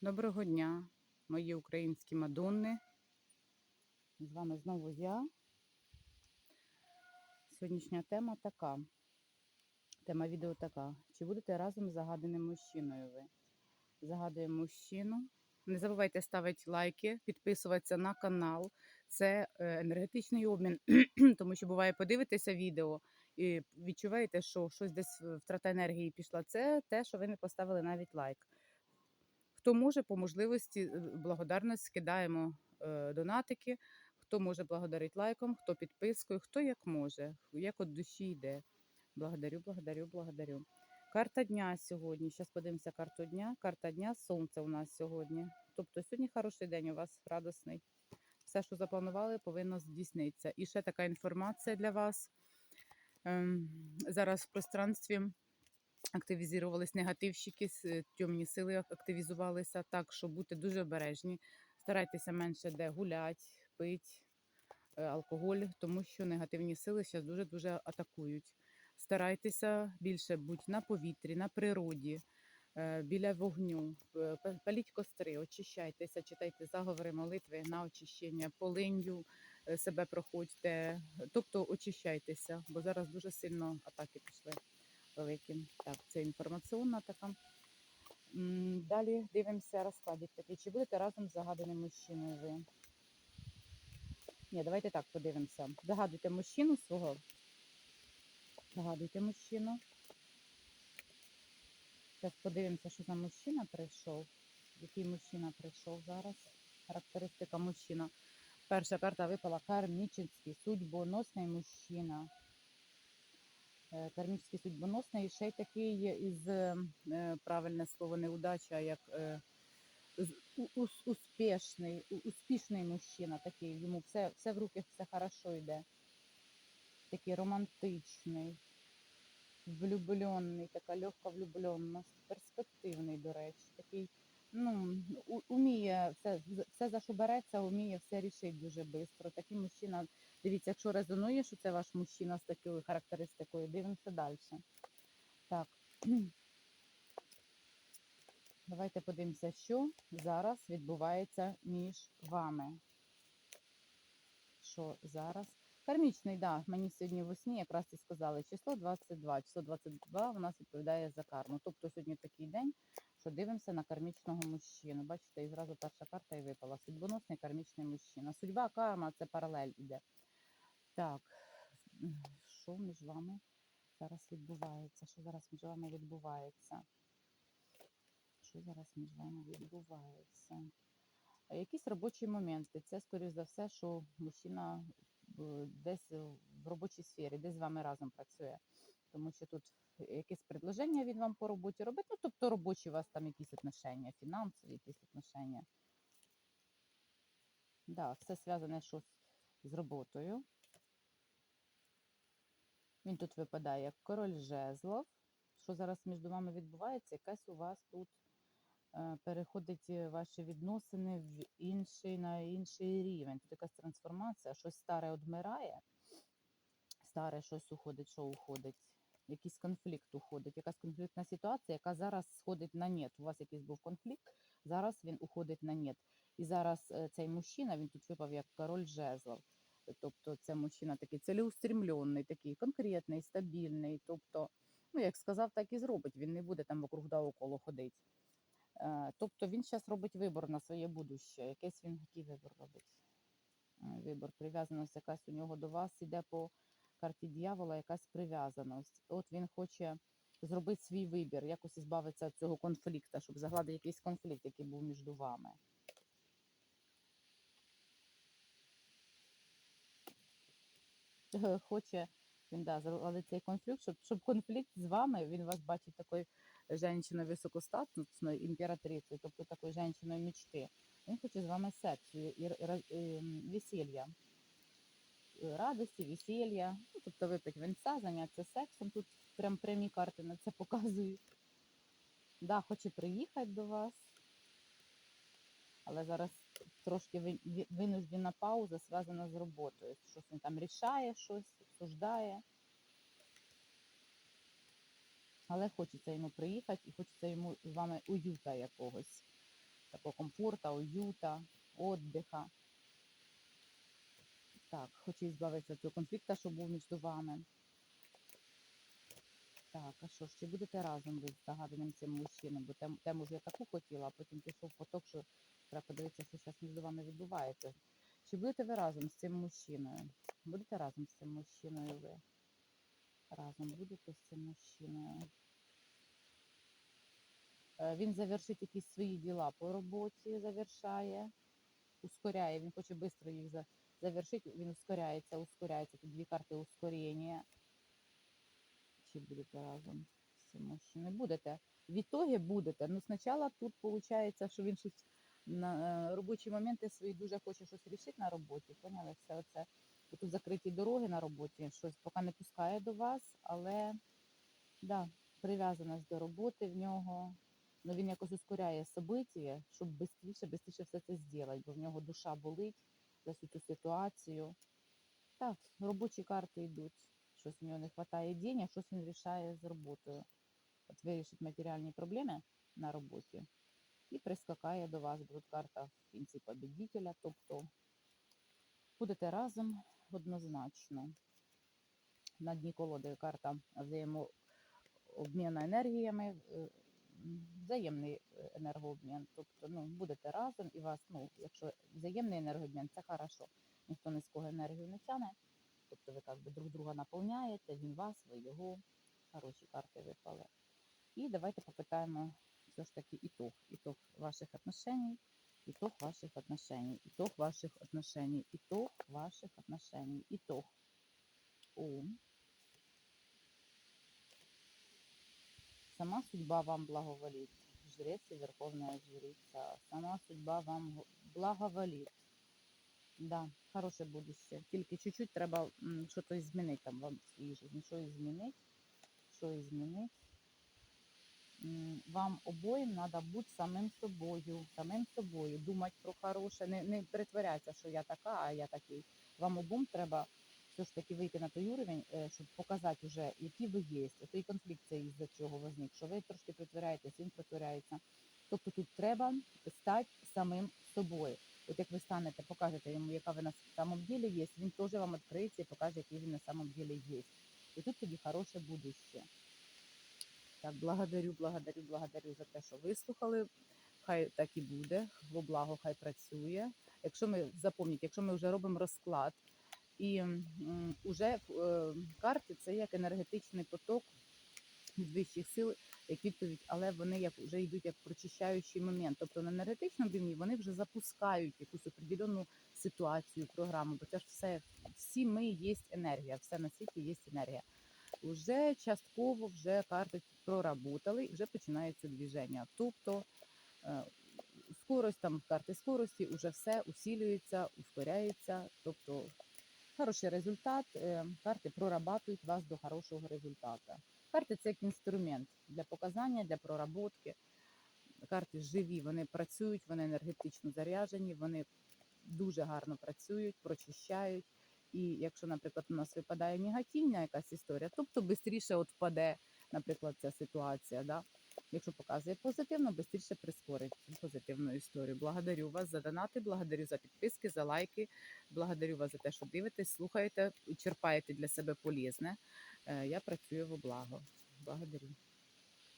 Доброго дня, мої українські мадонни. З вами знову я. Сьогоднішня тема така. Тема відео така. Чи будете разом з загаданим мужчиною ви? Загадуємо мужчину. Не забувайте ставити лайки, підписуватися на канал. Це е, енергетичний обмін, тому що буває, подивитеся відео і відчуваєте, що щось десь втрата енергії пішла. Це те, що ви не поставили навіть лайк. Хто може по можливості е, благодарність скидаємо е, донатики, хто може благодарить лайком, хто підпискою, хто як може, як от душі йде. Благодарю, благодарю, благодарю. Карта дня сьогодні. Зараз подивимося карту дня. Карта дня сонце у нас сьогодні. Тобто сьогодні хороший день у вас радісний. Все, що запланували, повинно здійснитися. І ще така інформація для вас. Ем, зараз в пространстві активізувались негативщики, с- темні сили активізувалися. Так що будьте дуже обережні. Старайтеся менше де гулять, пить е, алкоголь, тому що негативні сили зараз дуже-дуже атакують. Старайтеся більше бути на повітрі, на природі, е, біля вогню, е, паліть костри, очищайтеся, читайте заговори, молитви на очищення, полинью е, себе проходьте, тобто очищайтеся, бо зараз дуже сильно атаки пішли великі. Так, це інформаційна така. Далі дивимося розкладик такий. Чи будете разом з загаданим мужчиною ви? Ні, давайте так подивимося. Загадуйте мужчину свого. Загадуйте мужчину. Зараз подивимося, що за мужчина прийшов. Який мужчина прийшов зараз? Характеристика мужчина. Перша карта випала кармічний, судьбоносний мужчина. Е, Кармічний судьбоносний, ще й такий із е, правильне слово неудача, як е, успішний, успішний мужчина такий. Йому все, все в руки, все хорошо йде. Такий романтичний, влюблений, така легка влюбленість, перспективний, до речі, такий. Ну, уміє все, все за що береться, уміє все рішити дуже швидко. Такий мужчина, дивіться, якщо резонує, що це ваш мужчина з такою характеристикою, дивимося далі. Так. Давайте подивимося, що зараз відбувається між вами. Що зараз? Кармічний, да, мені сьогодні в сні якраз і сказали число 22. Число 22 у нас відповідає за карму. Тобто сьогодні такий день, що дивимося на кармічного мужчину. Бачите, і зразу перша карта і випала. Судьбоносний кармічний мужчина. Судьба, карма це паралель іде. Так, що між вами зараз відбувається? Що зараз між вами відбувається? Що зараз між вами відбувається? Якісь робочі моменти. Це, скоріш за все, що мужчина е, десь в робочій сфері, десь з вами разом працює. Тому що тут якесь предложення він вам по роботі робить. Ну, тобто робочі у вас там якісь отношення, фінансові якісь отношення. Да, все зв'язане щось з роботою. Він тут випадає як король жезлов. Що зараз між вами відбувається? Якась у вас тут е, переходить е, ваші відносини в інший на інший рівень. Тут якась трансформація, щось старе одмирає, старе щось уходить, що уходить, якийсь конфлікт уходить, якась конфліктна ситуація, яка зараз сходить на нет. У вас якийсь був конфлікт, зараз він уходить на нет. І зараз е, цей мужчина, він тут випав як король жезлов. Тобто це мужчина такий цілеустремлений, такий конкретний, стабільний. Тобто, ну як сказав, так і зробить. Він не буде там вокруг да около ходити. Е, Тобто він зараз робить вибор на своє будуще. Якийсь він який вибор робить? Вибор, прив'язаність якась у нього до вас іде по карті дьявола, якась прив'язаність. От він хоче зробити свій вибір, якось збавитися від цього конфлікту, щоб загладити якийсь конфлікт, який був між вами. Е, Хоче він да, але цей конфлікт, щоб, щоб конфлікт з вами, він вас бачить такою жінкою високостатною імператрицею, тобто такою жінкою мечти. Він хоче з вами сексу і, і, роз- і, весілля. Радості, весілля, ну, тобто випить венця, зайнятися сексом. Тут прям прямі карти на це показують. Да, хоче приїхати до вас, але зараз трошки ви- ви- винуждена пауза зв'язана з роботою. Щось він там рішає, щось обсуждає. Але хочеться йому приїхати і хочеться йому з вами уюта якогось. такого комфорта, уюта, отдиха. Так, хоче збавитися цього конфлікту, що був між вами. Так, а що ж, чи будете разом ви з загаданим цим мужчиною? Бо тем, тему ж я таку хотіла, а потім пішов поток, що треба подивитися, що зараз між вами відбувається. Чи будете ви разом з цим мужчиною? Будете разом з цим мужчиною ви? Разом будете з цим мужчиною. Е, Він завершить якісь свої діла по роботі, завершає, ускоряє, він хоче швидко їх за- завершити, він ускоряється, ускоряється. Тут дві карти ускорення. Чи будете разом з цим мужчиною? Будете. В ітогі будете. Ну, спочатку тут виходить, що він щось на робочі моменти свої дуже хоче щось рішити на роботі. Поняли? Все оце. Тут закриті дороги на роботі, щось поки не пускає до вас, але да, прив'язаність до роботи в нього. Ну, він якось ускоряє события, щоб швидше, швидше все це зробити, бо в нього душа болить всю цю ситуацію. Так, робочі карти йдуть. Щось у нього не вистачає денег, щось він рішає з роботою. От вирішить матеріальні проблеми на роботі і прискакає до вас. Тут карта в кінці победителя, тобто будете разом однозначно. На дні колоди карта взаємообміну енергіями, м, взаємний е, енергообмін. Тобто ну, будете разом і вас, ну, якщо взаємний енергообмін, це хорошо. Ніхто ні з кого енергію не тяне. Тобто ви как друг друга наповняєте, він вас, ви його. Хороші карти випали. І давайте попитаємо все ж таки ітог. Ітог ваших отношений. Итог ваших отношений. Итог ваших отношений. Итог ваших отношений. Итог. О. Сама судьба вам благоволит. Жрець і Верховна Жриця. Сама судьба вам благоволит. Да, хороше будуще. Тільки чуть-чуть треба щось змінити там вам в своїй житті. Що змінити? Що змінити? Вам обоїм треба бути самим собою, самим собою, думати про хороше, не, не перетворятися, що я така, а я такий. Вам обом треба все ж таки вийти на той уровень, щоб показати вже, які ви є. Той конфлікт це із-за чого возник, що ви трошки притворяєтесь, він притворяється. Тобто тут треба стати самим собою. От як ви станете, покажете йому, яка ви на самом ділі є, він теж вам відкриється і покаже, який він на самом ділі є. І тут тоді хороше будуще. Так, благодарю, благодарю, благодарю за те, що вислухали. Хай так і буде, во благо хай працює. Якщо ми запам'ятайте, якщо ми вже робимо розклад, і м, уже е, карти це як енергетичний поток від вищих сил, як відповідь, але вони як вже йдуть як прочищаючий момент. Тобто на енергетичному рівні вони вже запускають якусь определенну ситуацію, програму, бо це ж все, всі ми є енергія, все на світі є енергія. Уже частково вже карти проработали і вже починається движення. Тобто е, скорость там карти скорості, вже все усилюється, ускоряється. Тобто хороший результат. е, Карти прорабатують вас до хорошого результату. Карти це як інструмент для показання, для проработки. Карти живі, вони працюють, вони енергетично заряджені, вони дуже гарно працюють, прочищають. І якщо, наприклад, у нас випадає негативна якась історія, тобто швидше відпаде, наприклад, ця ситуація. Да? Якщо показує позитивно, швидше прискорить позитивну історію. Благодарю вас за донати, благодарю за підписки, за лайки, благодарю вас за те, що дивитесь, слухаєте, черпаєте для себе полезне. Е, Я працюю во благо. Благодарю.